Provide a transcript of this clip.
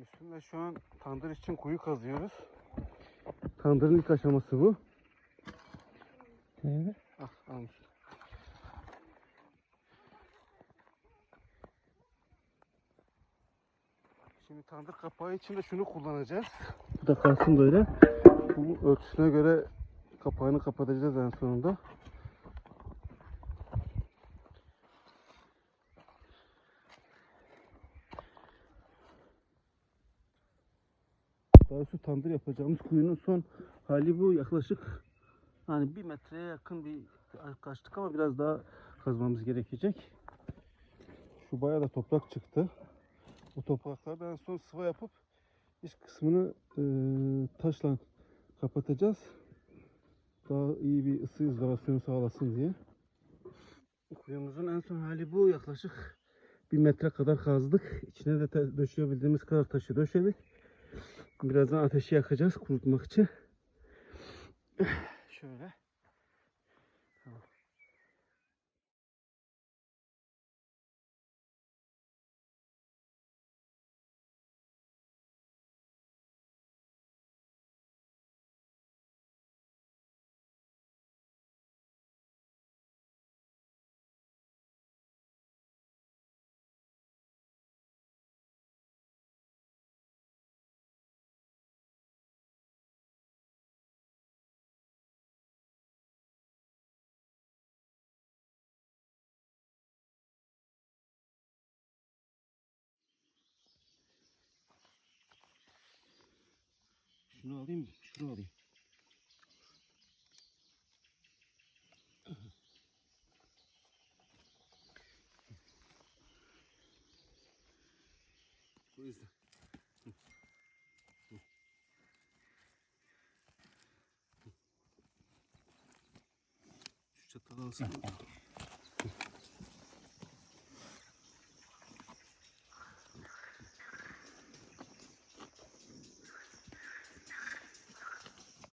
Üstünde şu an tandır için kuyu kazıyoruz. Tandırın ilk aşaması bu. Evet. Ah, almış. Şimdi tandır kapağı için de şunu kullanacağız. Bu da kalsın böyle. Bu ölçüsüne göre kapağını kapatacağız en sonunda. Daha doğrusu tandır yapacağımız kuyunun son hali bu. Yaklaşık hani bir metreye yakın bir kaçtık ama biraz daha kazmamız gerekecek. Şu bayağı da toprak çıktı. Bu topraklardan son sıva yapıp iç kısmını e, taşla kapatacağız. Daha iyi bir ısı izolasyonu sağlasın diye. Kuyumuzun en son hali bu. Yaklaşık bir metre kadar kazdık. İçine de döşeyebildiğimiz kadar taşı döşedik. Birazdan ateşi yakacağız kurutmak için. Şöyle. Şunu alayım, şunu alayım. Bu yüzden. Şu çatalı alsın.